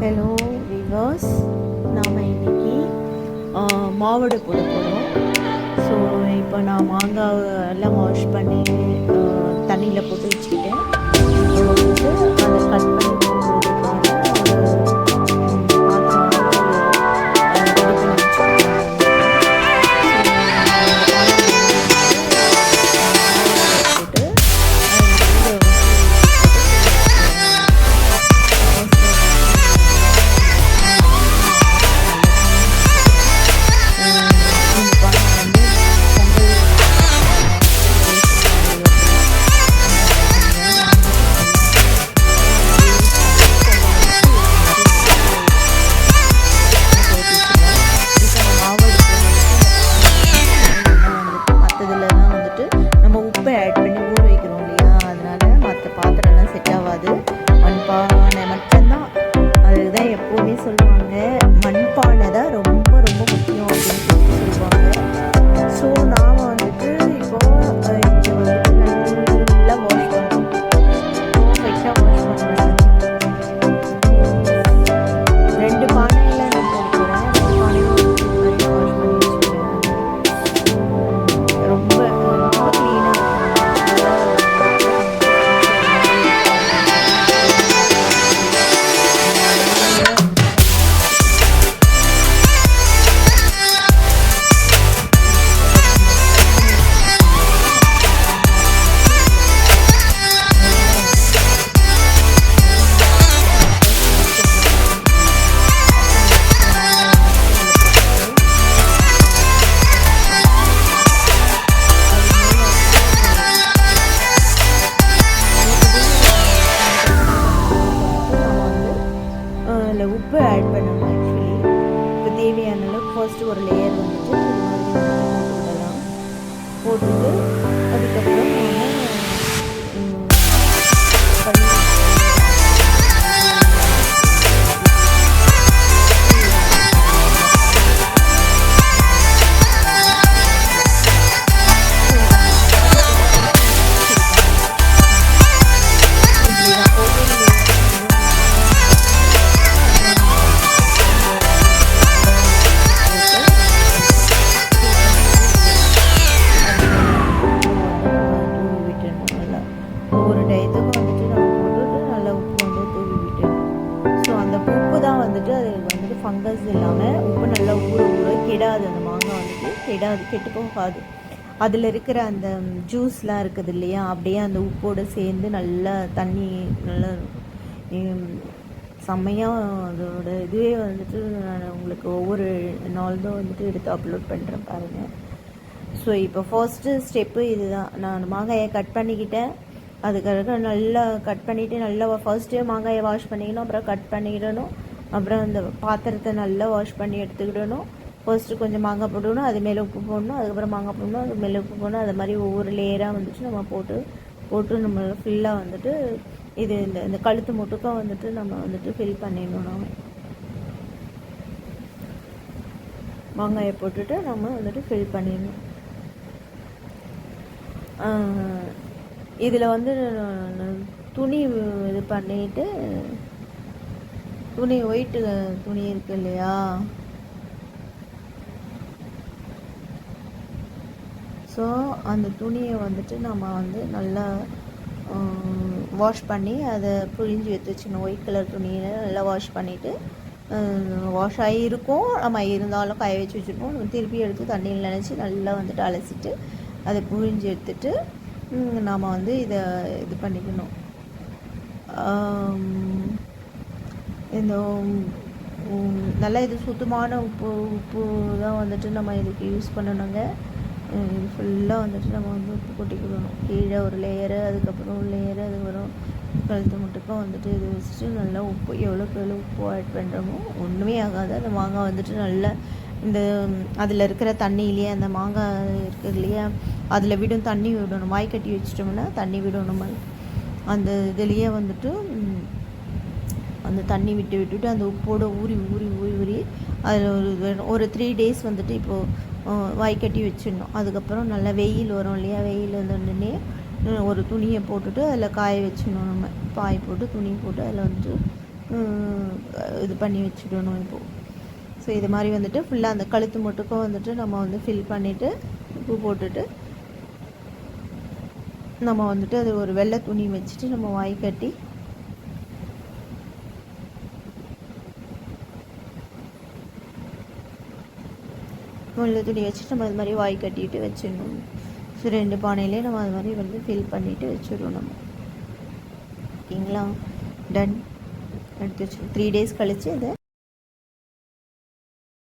Hello viewers நாம் இன்னைக்கு மாவடை போட போகிறோம் ஸோ இப்போ நான் மாங்காய் எல்லாம் வாஷ் பண்ணி தண்ணியில் போட்டு வச்சு சொல்லுவாங்க மண் ஃபஸ்ட்டு ஒரு லேயர் வந்துட்டு இது மாதிரி போட்டுட்டு வந்துட்டு அது வந்துட்டு ஃபங்கஸ் இல்லாமல் ரொம்ப நல்லா ஊற ஊற கெடாது அந்த மாங்காய் வந்துட்டு. கெடாது கெட்டு போகாது அதில் இருக்கிற அந்த ஜூஸ்லாம் இருக்குது இல்லையா? அப்படியே அந்த உப்போடு சேர்ந்து நல்லா தண்ணி நல்லா செம்மையாக அதோட இதுவே வந்துட்டு நான் உங்களுக்கு ஒவ்வொரு நாள்தான் வந்துட்டு எடுத்து அப்லோட் பண்ணுறேன் பாருங்கள் ஸோ இப்போ ஃபர்ஸ்ட்டு ஸ்டெப்பு இதுதான். நான் மாங்காயை கட் பண்ணிக்கிட்டேன். அதுக்காக நல்லா கட் பண்ணிவிட்டு நல்லா ஃபர்ஸ்ட்டு மாங்காயை வாஷ் பண்ணிக்கணும். அப்புறம் கட் பண்ணிக்கிடணும் அப்புறம் அந்த பாத்திரத்தை நல்லா வாஷ் பண்ணி எடுத்துக்கிடணும். ஃபர்ஸ்ட்டு கொஞ்சம் மாங்காய் போட்டுக்கணும் அது மேலே உப்பு போடணும் அதுக்கப்புறம் மாங்காய் போடணும் அது மேலே உப்பு போடணும் அது மாதிரி ஒவ்வொரு லேயராக வந்துட்டு நம்ம போட்டு போட்டு நம்ம ஃபுல்லாக வந்துட்டு இது இந்த இந்த கழுத்து முட்டுக்கும் வந்துட்டு நம்ம வந்துட்டு ஃபில் பண்ணிடணும் மாங்காயை போட்டுட்டு நம்ம வந்துட்டு ஃபில் பண்ணிடணும். இதில் வந்து துணி இது பண்ணிட்டு துணி ஒயிட்டு துணி இருக்கு இல்லையா? ஸோ அந்த துணியை வந்துட்டு நம்ம வந்து நல்லா வாஷ் பண்ணி அதை புழிஞ்சு எடுத்து வச்சுக்கணும். ஒயிட் கலர் துணியை நல்லா வாஷ் பண்ணிவிட்டு வாஷ் ஆகி இருக்கும். நம்ம இருந்தாலும் காய வச்சு வச்சுருப்போம் நம்ம திருப்பி எடுத்து தண்ணியில் நினச்சி நல்லா வந்துட்டு அலசிட்டு அதை புழிஞ்சு எடுத்துட்டு நாம் வந்து இதை இது பண்ணிக்கணும். இந்த நல்ல நல்லா இது சுத்தமான உப்பு உப்பு தான் வந்துட்டு நம்ம இதுக்கு யூஸ் பண்ணணுங்க. இது ஃபுல்லாக வந்துட்டு நம்ம வந்து உப்பு கொட்டிக்கிடணும். கீழே ஒரு லேயரு அதுக்கப்புறம் ஒரு லேயரு வரும். கழுத்து முட்டுக்கும் வந்துட்டு இது வச்சுட்டு நல்லா உப்பு எவ்வளோக்கு எவ்வளோ உப்பு ஆட் பண்ணுறோமோ ஒன்றுமே ஆகாது. அந்த மாங்காய் வந்துட்டு நல்லா இந்த அதில் இருக்கிற தண்ணியிலேயே அந்த மாங்காய் இருக்குது இல்லையா அதில் விடும் தண்ணி விடணும். வாய் கட்டி வச்சிட்டோம்னா தண்ணி விடணும் அந்த இதுலேயே வந்துட்டு அந்த தண்ணி விட்டு விட்டுவிட்டு அந்த உப்போடு ஊறி ஊறி ஊறி ஊறி அதில் ஒரு ஒரு த்ரீ டேஸ் வந்துட்டு இப்போது வாய் கட்டி வச்சிடணும். அதுக்கப்புறம் நல்லா வெயில் வரும் இல்லையா? வெயில் வந்துடனே ஒரு துணியை போட்டுட்டு அதில் காய வச்சிடணும் நம்ம. பாய் போட்டு துணி போட்டு அதில் வந்துட்டு இது பண்ணி வச்சுடணும் இப்போது ஸோ இது மாதிரி வந்துட்டு ஃபுல்லாக அந்த கழுத்து மட்டுக்கும் வந்துட்டு நம்ம வந்து ஃபில் பண்ணிவிட்டு உப்பு போட்டுட்டு நம்ம வந்துட்டு அது ஒரு வெள்ளை துணி வச்சுட்டு நம்ம வாய் கட்டி முள்ளு துணி வச்சுட்டு நம்ம அது மாதிரி வாய் கட்டிட்டு வச்சிடணும். ஸோ ரெண்டு பானையிலே நம்ம அது மாதிரி வந்து ஃபில் பண்ணிவிட்டு வச்சிடணும் நம்ம. ஓகேங்களா? டன் எடுத்து வச்சு த்ரீ டேஸ் கழித்து அதை